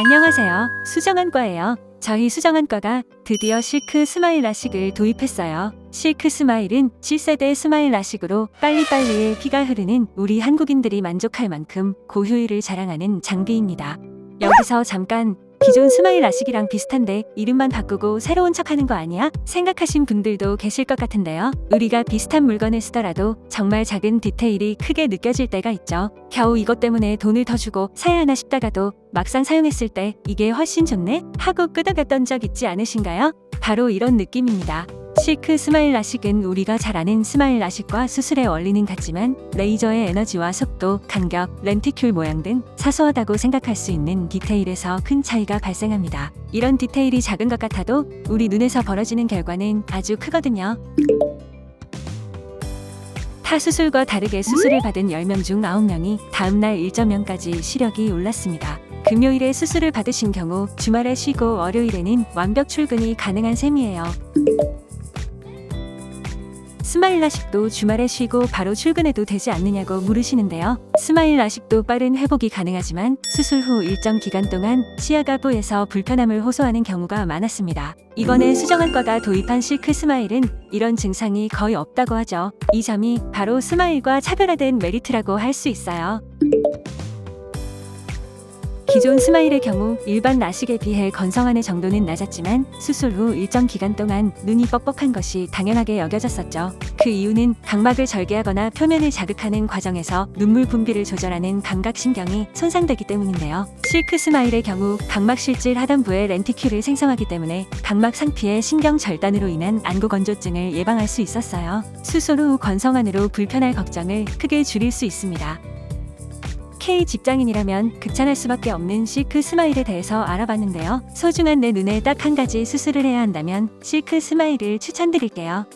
안녕하세요. 수정안과예요. 저희 수정안과가 드디어 실크 스마일 라식을 도입했어요. 실크 스마일은 7세대 스마일 라식으로 빨리빨리에 피가 흐르는 우리 한국인들이 만족할 만큼 고효율을 자랑하는 장비입니다. 여기서 잠깐 기존 스마일 라식이랑 비슷한데 이름만 바꾸고 새로운 척하는 거 아니야? 생각하신 분들도 계실 것 같은데요. 우리가 비슷한 물건을 쓰더라도 정말 작은 디테일이 크게 느껴질 때가 있죠. 겨우 이것 때문에 돈을 더 주고 사야 하나 싶다가도 막상 사용했을 때 이게 훨씬 좋네? 하고 끄덕였던 적 있지 않으신가요? 바로 이런 느낌입니다. 실크 스마일 라식은 우리가 잘 아는 스마일 라식과 수술의 원리는 같지만 레이저의 에너지와 속도, 간격, 렌티큘 모양 등 사소하다고 생각할 수 있는 디테일에서 큰 차이가 발생합니다. 이런 디테일이 작은 것 같아도 우리 눈에서 벌어지는 결과는 아주 크거든요. 타 수술과 다르게 수술을 받은 10명 중 9명이 다음날 1.0까지 시력이 올랐습니다. 금요일에 수술을 받으신 경우 주말에 쉬고 월요일에는 완벽 출근이 가능한 셈이에요. 스마일 라식도 주말에 쉬고 바로 출근해도 되지 않느냐고 물으시는데요. 스마일 라식도 빠른 회복이 가능하지만 수술 후 일정 기간 동안 시야가 보여서 불편함을 호소하는 경우가 많았습니다. 이번에 수정안과가 도입한 실크 스마일은 이런 증상이 거의 없다고 하죠. 이 점이 바로 스마일과 차별화된 메리트라고 할 수 있어요. 기존 스마일의 경우 일반 라식에 비해 건성함의 정도는 낮았지만 수술 후 일정 기간 동안 눈이 뻑뻑한 것이 당연하게 여겨졌었죠. 그 이유는 각막을 절개하거나 표면을 자극하는 과정에서 눈물 분비를 조절하는 감각신경이 손상되기 때문인데요. 실크 스마일의 경우 각막 실질 하단부에 렌티큘을 생성하기 때문에 각막 상피의 신경 절단으로 인한 안구 건조증을 예방할 수 있었어요. 수술 후 건성안으로 불편할 걱정을 크게 줄일 수 있습니다. K 직장인이라면 극찬할 수밖에 없는 실크 스마일에 대해서 알아봤는데요. 소중한 내 눈에 딱 한 가지 수술을 해야 한다면 실크 스마일을 추천드릴게요.